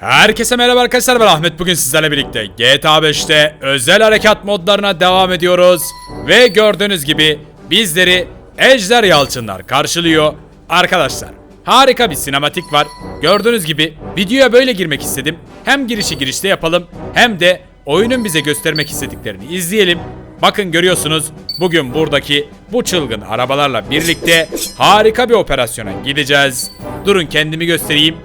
Herkese merhaba arkadaşlar ben Ahmet bugün sizlerle birlikte GTA 5'te özel harekat modlarına devam ediyoruz ve gördüğünüz gibi bizleri Ejder Yalçınlar karşılıyor arkadaşlar. Harika bir sinematik var. Gördüğünüz gibi videoya böyle girmek istedim. Hem girişi girişte yapalım hem de oyunun bize göstermek istediklerini izleyelim. Bakın görüyorsunuz bugün buradaki bu çılgın arabalarla birlikte harika bir operasyona gideceğiz. Durun kendimi göstereyim.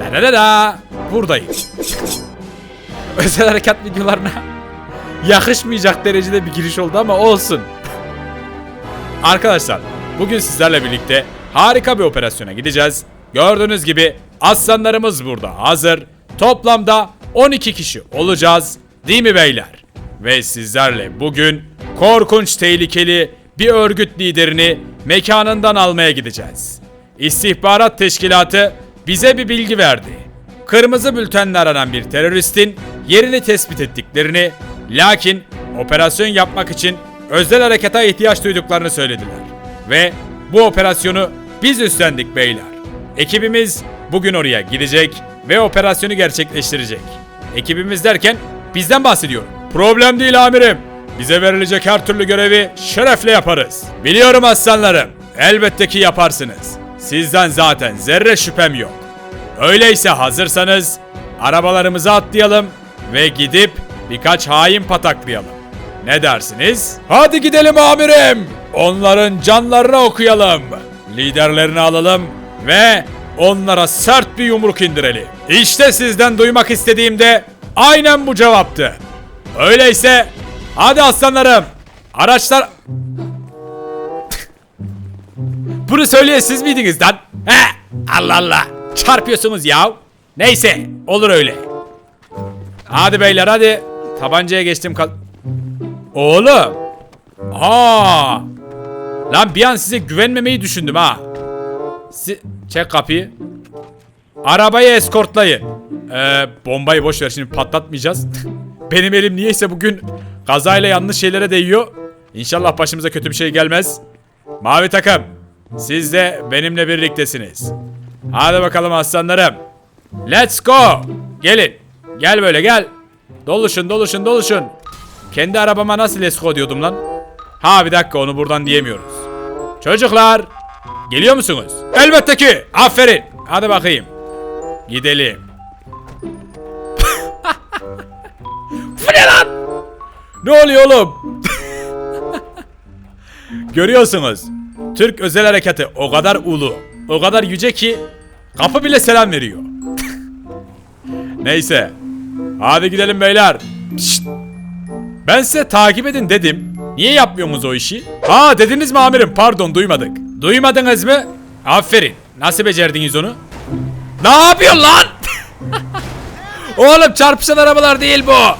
Da da da da. Buradayım. Özel harekat videolarına yakışmayacak derecede bir giriş oldu ama olsun. Arkadaşlar bugün sizlerle birlikte harika bir operasyona gideceğiz. Gördüğünüz gibi aslanlarımız burada hazır. Toplamda 12 kişi olacağız. Değil mi beyler? Ve sizlerle bugün korkunç tehlikeli bir örgüt liderini mekanından almaya gideceğiz. İstihbarat teşkilatı bize bir bilgi verdi. Kırmızı bültenle aranan bir teröristin yerini tespit ettiklerini, lakin operasyon yapmak için özel harekata ihtiyaç duyduklarını söylediler. Ve bu operasyonu biz üstlendik beyler. Ekibimiz bugün oraya gidecek ve operasyonu gerçekleştirecek. Ekibimiz derken bizden bahsediyorum. Problem değil amirim. Bize verilecek her türlü görevi şerefle yaparız. Biliyorum aslanlarım. Elbette ki yaparsınız. Sizden zaten zerre şüphem yok. Öyleyse hazırsanız arabalarımıza atlayalım ve gidip birkaç hain pataklayalım. Ne dersiniz? Hadi gidelim amirim. Onların canlarına okuyalım. Liderlerini alalım ve onlara sert bir yumruk indirelim. İşte sizden duymak istediğim de aynen bu cevaptı. Öyleyse hadi aslanlarım. Araçlar... Bunu söyleyen siz miydiniz lan? He? Allah Allah. Çarpıyorsunuz ya. Neyse olur öyle. Hadi beyler hadi. Tabancaya geçtim kal... Oğlum. Aa. Lan bir an size güvenmemeyi düşündüm ha. Si Çek kapıyı. Arabayı eskortlayın. Ee, bombayı boş ver şimdi patlatmayacağız. Benim elim niyeyse bugün kazayla yanlış şeylere değiyor. İnşallah başımıza kötü bir şey gelmez. Mavi takım. Siz de benimle birliktesiniz. Hadi bakalım aslanlarım. Let's go. Gelin. Gel böyle gel. Doluşun doluşun doluşun. Kendi arabama nasıl let's go diyordum lan? Ha bir dakika onu buradan diyemiyoruz. Çocuklar. Geliyor musunuz? Elbette ki. Aferin. Hadi bakayım. Gidelim. Bu ne lan? Ne oluyor oğlum? Görüyorsunuz. Türk özel harekatı o kadar ulu, o kadar yüce ki kapı bile selam veriyor. Neyse. Hadi gidelim beyler. Şşt. Ben size takip edin dedim. Niye yapmıyorsunuz o işi? Ha dediniz mi amirim? Pardon duymadık. Duymadınız mı? Aferin. Nasıl becerdiniz onu? Ne yapıyorsun lan? Oğlum çarpışan arabalar değil bu.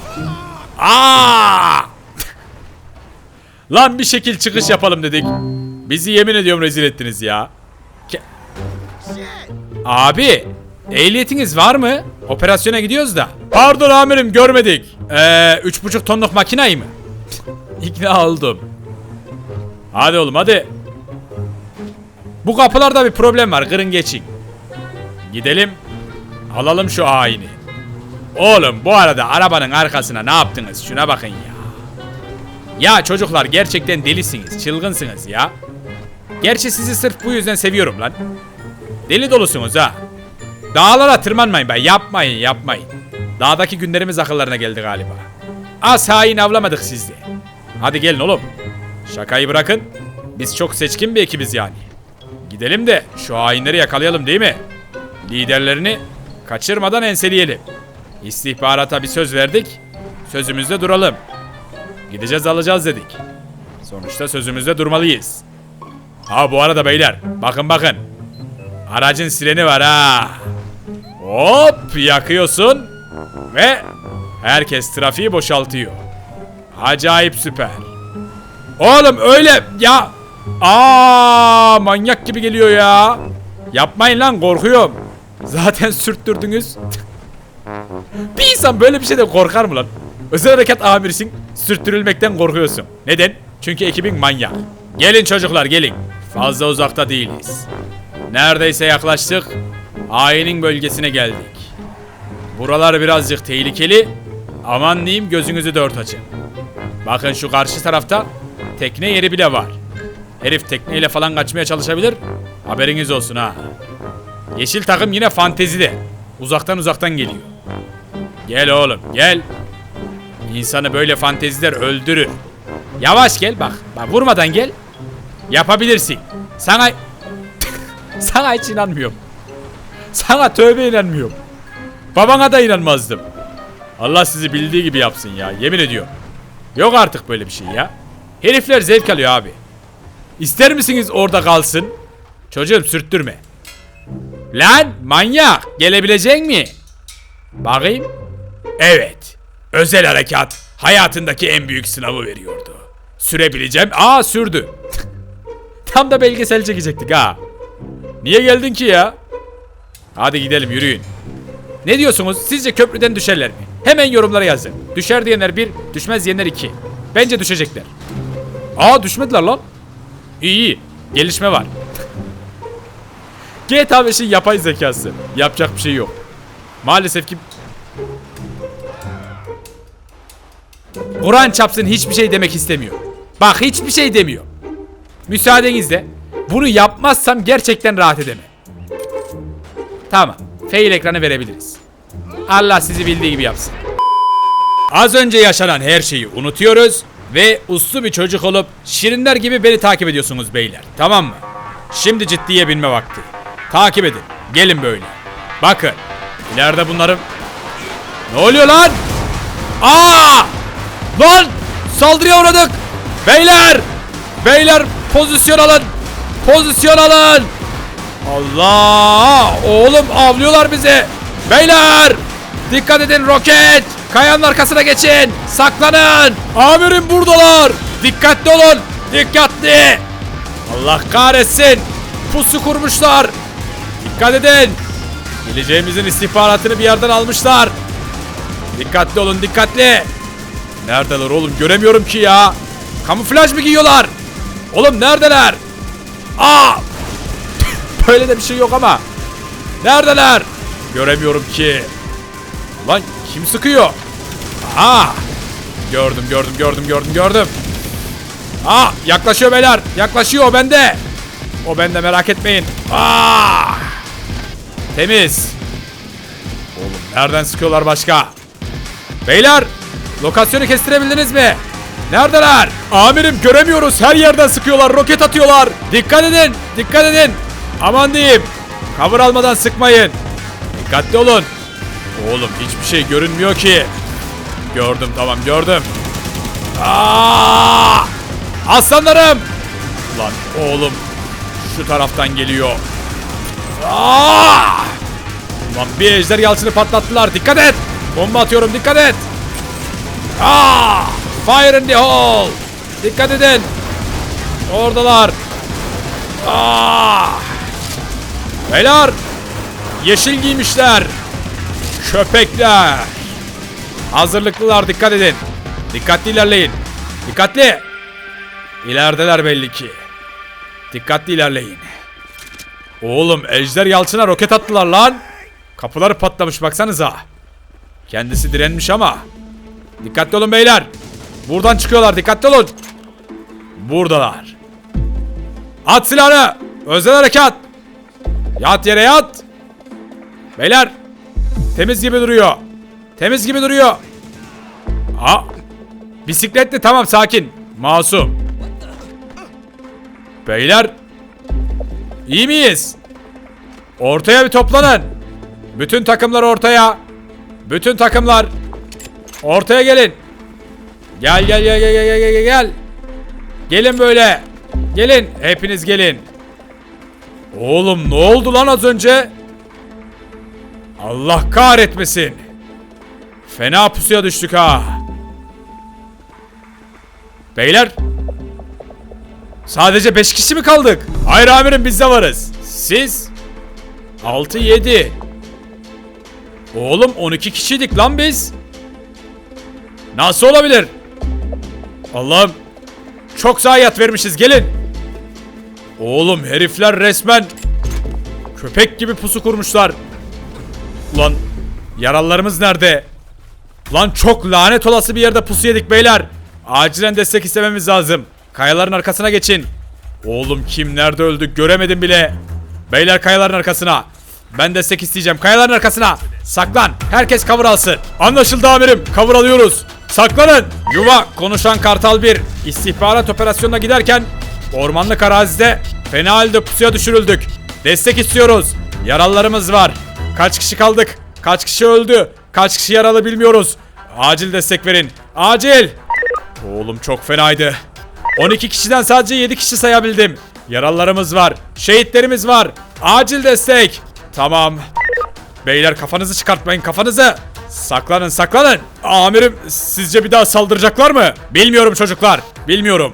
Aa! Lan bir şekil çıkış yapalım dedik. Bizi yemin ediyorum rezil ettiniz ya. Abi, ehliyetiniz var mı? Operasyona gidiyoruz da. Pardon amirim görmedik. Ee, üç buçuk tonluk makinayı mı? İkna oldum. Hadi oğlum hadi. Bu kapılarda bir problem var. Kırın geçin. Gidelim. Alalım şu haini. Oğlum bu arada arabanın arkasına ne yaptınız? Şuna bakın ya. Ya çocuklar gerçekten delisiniz, çılgınsınız ya. Gerçi sizi sırf bu yüzden seviyorum lan. Deli dolusunuz ha. Dağlara tırmanmayın be, yapmayın yapmayın. Dağdaki günlerimiz akıllarına geldi galiba. Az hain avlamadık sizde. Hadi gelin oğlum. Şakayı bırakın. Biz çok seçkin bir ekibiz yani. Gidelim de şu hainleri yakalayalım değil mi? Liderlerini kaçırmadan enseleyelim. İstihbarata bir söz verdik. Sözümüzde duralım. Gideceğiz alacağız dedik. Sonuçta sözümüzde durmalıyız. Ha bu arada beyler bakın bakın. Aracın sireni var ha. Hop yakıyorsun ve herkes trafiği boşaltıyor. Acayip süper. Oğlum öyle ya. Aa manyak gibi geliyor ya. Yapmayın lan korkuyorum. Zaten sürttürdünüz. bir insan böyle bir şeyden korkar mı lan? Özel harekat amirsin, sürttürülmekten korkuyorsun. Neden? Çünkü ekibin manyak. Gelin çocuklar gelin. Fazla uzakta değiliz. Neredeyse yaklaştık. Hainin bölgesine geldik. Buralar birazcık tehlikeli. Aman diyeyim gözünüzü dört açın. Bakın şu karşı tarafta tekne yeri bile var. Herif tekneyle falan kaçmaya çalışabilir. Haberiniz olsun ha. Yeşil takım yine fantezide. Uzaktan uzaktan geliyor. Gel oğlum gel. İnsanı böyle fanteziler öldürür. Yavaş gel bak. Bak vurmadan gel. Yapabilirsin. Sana... Sana hiç inanmıyorum. Sana tövbe inanmıyorum. Babana da inanmazdım. Allah sizi bildiği gibi yapsın ya. Yemin ediyorum. Yok artık böyle bir şey ya. Herifler zevk alıyor abi. İster misiniz orada kalsın? Çocuğum sürttürme. Lan manyak gelebilecek mi? Bakayım. Evet. Özel harekat hayatındaki en büyük sınavı veriyordu. Sürebileceğim. Aa sürdü. Tam da belgesel çekecektik ha. Niye geldin ki ya? Hadi gidelim yürüyün. Ne diyorsunuz? Sizce köprüden düşerler mi? Hemen yorumlara yazın. Düşer diyenler 1, düşmez diyenler 2. Bence düşecekler. Aa düşmediler lan. İyi iyi. Gelişme var. GTA 5'in yapay zekası. Yapacak bir şey yok. Maalesef ki... Kur'an çapsın hiçbir şey demek istemiyor. Bak hiçbir şey demiyor. Müsaadenizle bunu yapmazsam gerçekten rahat edemem. Tamam. Fail ekranı verebiliriz. Allah sizi bildiği gibi yapsın. Az önce yaşanan her şeyi unutuyoruz ve uslu bir çocuk olup şirinler gibi beni takip ediyorsunuz beyler. Tamam mı? Şimdi ciddiye binme vakti. Takip edin. Gelin böyle. Bakın. İleride bunların... Ne oluyor lan? Aa! Lan! Saldırıya uğradık. Beyler! Beyler pozisyon alın. Pozisyon alın. Allah! Oğlum avlıyorlar bizi. Beyler! Dikkat edin roket! Kayanın arkasına geçin. Saklanın. Amirim buradalar. Dikkatli olun. Dikkatli. Allah kahretsin. Pusu kurmuşlar. Dikkat edin. Geleceğimizin istihbaratını bir yerden almışlar. Dikkatli olun dikkatli. Neredeler oğlum göremiyorum ki ya. Kamuflaj mı giyiyorlar? Oğlum neredeler? Aa! Böyle de bir şey yok ama. Neredeler? Göremiyorum ki. Lan kim sıkıyor? Aha! Gördüm gördüm gördüm gördüm gördüm. Aa yaklaşıyor beyler. Yaklaşıyor o bende. O bende merak etmeyin. Aa! Temiz. Oğlum nereden sıkıyorlar başka? Beyler lokasyonu kestirebildiniz mi? Neredeler? Amirim göremiyoruz. Her yerden sıkıyorlar. Roket atıyorlar. Dikkat edin. Dikkat edin. Aman diyeyim. Cover almadan sıkmayın. Dikkatli olun. Oğlum hiçbir şey görünmüyor ki. Gördüm tamam gördüm. Aa! Aslanlarım. Lan oğlum şu taraftan geliyor. Aa! Lan bir ejder yalçını patlattılar. Dikkat et. Bomba atıyorum dikkat et. Aa! Fire in the hole. Dikkat edin. Oradalar. Aa! Beyler. Yeşil giymişler. Köpekler. Hazırlıklılar dikkat edin. Dikkatli ilerleyin. Dikkatli. İlerideler belli ki. Dikkatli ilerleyin. Oğlum Ejder Yalçın'a roket attılar lan. Kapıları patlamış baksanıza. Kendisi direnmiş ama. Dikkatli olun beyler. Buradan çıkıyorlar dikkatli olun. Buradalar. At silahını. Özel harekat. Yat yere yat. Beyler. Temiz gibi duruyor. Temiz gibi duruyor. Aa. Bisikletli tamam sakin. Masum. Beyler. İyi miyiz? Ortaya bir toplanın. Bütün takımlar ortaya. Bütün takımlar. Ortaya gelin. Gel gel gel gel gel gel gel gel. Gelin böyle. Gelin. Hepiniz gelin. Oğlum ne oldu lan az önce? Allah kahretmesin. Fena pusuya düştük ha. Beyler. Sadece 5 kişi mi kaldık? Hayır amirim biz de varız. Siz? 6 7. Oğlum 12 kişiydik lan biz. Nasıl olabilir? Allah'ım. Çok zayiat vermişiz gelin. Oğlum herifler resmen köpek gibi pusu kurmuşlar. Ulan Yaralılarımız nerede? Lan çok lanet olası bir yerde pusu yedik beyler. Acilen destek istememiz lazım. Kayaların arkasına geçin. Oğlum kim nerede öldü göremedim bile. Beyler kayaların arkasına. Ben destek isteyeceğim. Kayaların arkasına. Saklan. Herkes cover alsın. Anlaşıldı amirim. Cover alıyoruz. Saklanın. Yuva konuşan Kartal 1. İstihbarat operasyonuna giderken ormanlık arazide fena halde pusuya düşürüldük. Destek istiyoruz. Yaralılarımız var. Kaç kişi kaldık? Kaç kişi öldü? Kaç kişi yaralı bilmiyoruz. Acil destek verin. Acil. Oğlum çok fenaydı. 12 kişiden sadece 7 kişi sayabildim. Yaralılarımız var. Şehitlerimiz var. Acil destek. Tamam. Beyler kafanızı çıkartmayın kafanızı. Saklanın saklanın. Amirim sizce bir daha saldıracaklar mı? Bilmiyorum çocuklar. Bilmiyorum.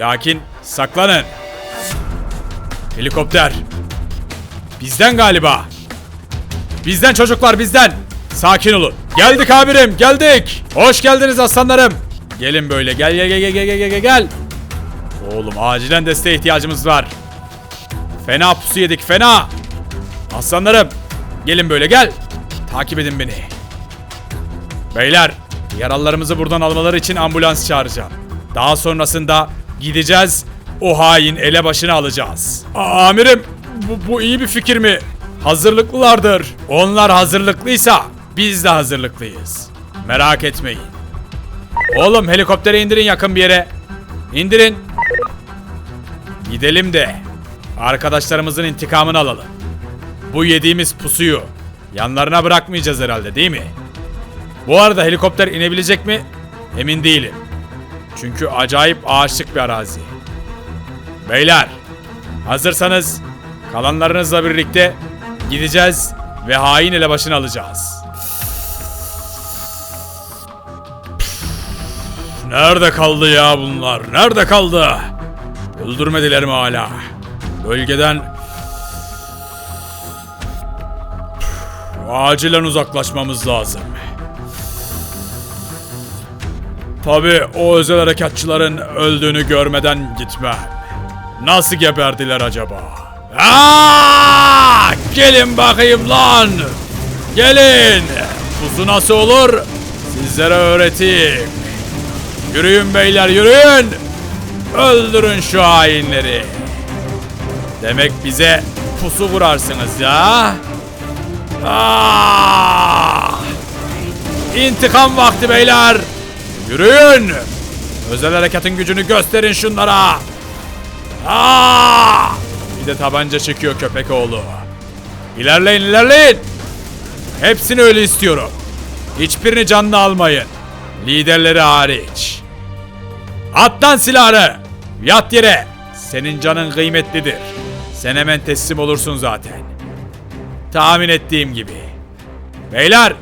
Lakin saklanın. Helikopter. Bizden galiba. Bizden çocuklar bizden. Sakin olun. Geldik amirim geldik. Hoş geldiniz aslanlarım. Gelin böyle gel gel gel gel gel gel gel. Oğlum acilen desteğe ihtiyacımız var. Fena pusu yedik fena. Aslanlarım gelin böyle gel. Takip edin beni. Beyler yaralılarımızı buradan almaları için ambulans çağıracağım. Daha sonrasında gideceğiz o hain elebaşını alacağız. Aa, Amirim bu, bu iyi bir fikir mi? Hazırlıklılardır. Onlar hazırlıklıysa biz de hazırlıklıyız. Merak etmeyin. Oğlum helikoptere indirin yakın bir yere. İndirin. Gidelim de arkadaşlarımızın intikamını alalım. Bu yediğimiz pusuyu yanlarına bırakmayacağız herhalde değil mi? Bu arada helikopter inebilecek mi? Emin değilim. Çünkü acayip ağaçlık bir arazi. Beyler, hazırsanız kalanlarınızla birlikte gideceğiz ve hain elebaşını alacağız. Nerede kaldı ya bunlar? Nerede kaldı? Öldürmediler mi hala? Bölgeden acilen uzaklaşmamız lazım. Tabi o özel harekatçıların öldüğünü görmeden gitmem. Nasıl geberdiler acaba? Aa! Gelin bakayım lan! Gelin! Pusu nasıl olur? Sizlere öğreteyim. Yürüyün beyler yürüyün! Öldürün şu hainleri. Demek bize pusu kurarsınız ya. Aa! İntikam vakti beyler. Yürüyün. Özel harekatın gücünü gösterin şunlara. Aa! Bir de tabanca çekiyor köpek oğlu. İlerleyin ilerleyin. Hepsini öyle istiyorum. Hiçbirini canlı almayın. Liderleri hariç. At lan silahını. Yat yere. Senin canın kıymetlidir. Sen hemen teslim olursun zaten. Tahmin ettiğim gibi. Beyler,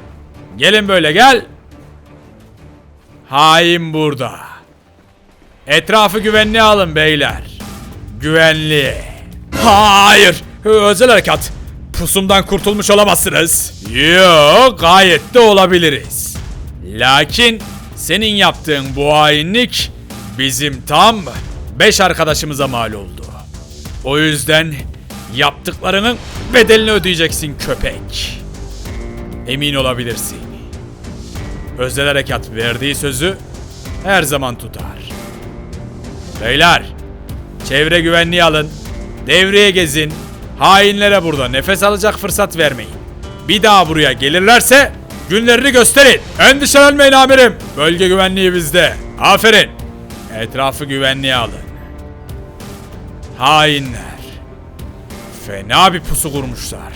gelin böyle gel. Hain burada. Etrafı güvenli alın beyler. Güvenli. Hayır, özel harekat. Pusumdan kurtulmuş olamazsınız. Yok, gayet de olabiliriz. Lakin senin yaptığın bu hainlik bizim tam beş arkadaşımıza mal oldu. O yüzden yaptıklarının bedelini ödeyeceksin köpek. Emin olabilirsin. Özel harekat verdiği sözü her zaman tutar. Beyler, çevre güvenliği alın, devreye gezin, hainlere burada nefes alacak fırsat vermeyin. Bir daha buraya gelirlerse günlerini gösterin. Endişelenmeyin amirim. Bölge güvenliği bizde. Aferin. Etrafı güvenliğe alın. Hainler. Fena bir pusu kurmuşlar.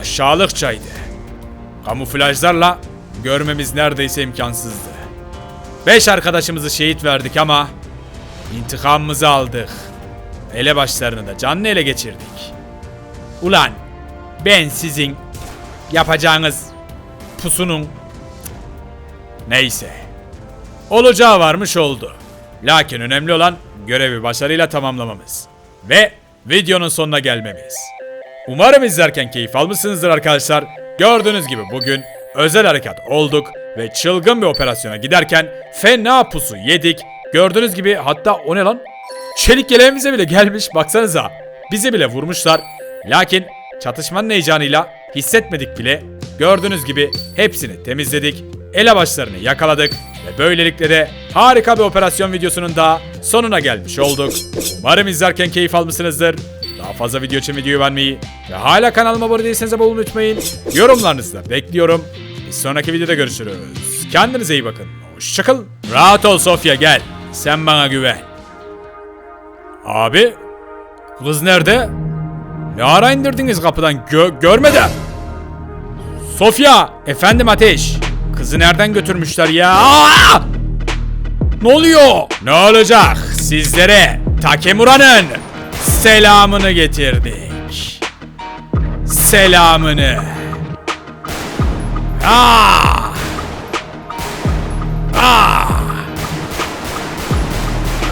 Aşağılıkçaydı. Kamuflajlarla görmemiz neredeyse imkansızdı. Beş arkadaşımızı şehit verdik ama intikamımızı aldık. Elebaşlarını da canlı ele geçirdik. Ulan ben sizin yapacağınız pusunun neyse. Olacağı varmış oldu. Lakin önemli olan görevi başarıyla tamamlamamız. Ve videonun sonuna gelmemiz. Umarım izlerken keyif almışsınızdır arkadaşlar. Gördüğünüz gibi bugün özel harekat olduk ve çılgın bir operasyona giderken fena pusu yedik. Gördüğünüz gibi hatta o ne lan? Çelik yeleğimize bile gelmiş baksanıza. Bizi bile vurmuşlar. Lakin çatışmanın heyecanıyla hissetmedik bile. Gördüğünüz gibi hepsini temizledik. Elebaşlarını yakaladık. Ve böylelikle de harika bir operasyon videosunun da sonuna gelmiş olduk. Umarım izlerken keyif almışsınızdır. Daha fazla video için videoyu beğenmeyi ve hala kanalıma abone değilseniz abone olmayı unutmayın. Yorumlarınızı da bekliyorum. Bir sonraki videoda görüşürüz. Kendinize iyi bakın. Hoşçakalın. Rahat ol Sofya gel. Sen bana güven. Abi kız nerede? Ne ara indirdiniz kapıdan Gö- görmeden? Sofya! Efendim Ateş! Kızı nereden götürmüşler ya? Ne oluyor? Ne olacak? Sizlere Takemura'nın selamını getirdik. Selamını. Aa! Aa!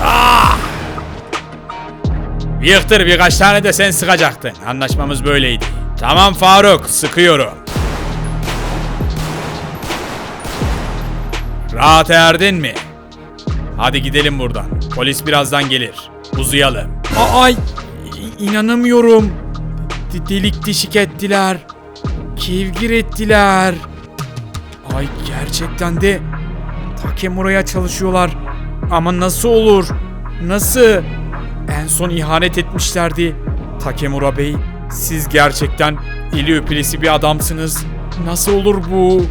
Aa! Yıktır birkaç tane de sen sıkacaktın. Anlaşmamız böyleydi. Tamam Faruk, sıkıyorum. Rahat erdin mi? Hadi gidelim buradan. Polis birazdan gelir. Uzayalım. Ay, inanamıyorum. De- delik deşik ettiler. Kevgir ettiler. Ay gerçekten de Takemura'ya çalışıyorlar. Ama nasıl olur? Nasıl? En son ihanet etmişlerdi. Takemura Bey, siz gerçekten eli öpülesi bir adamsınız. Nasıl olur bu?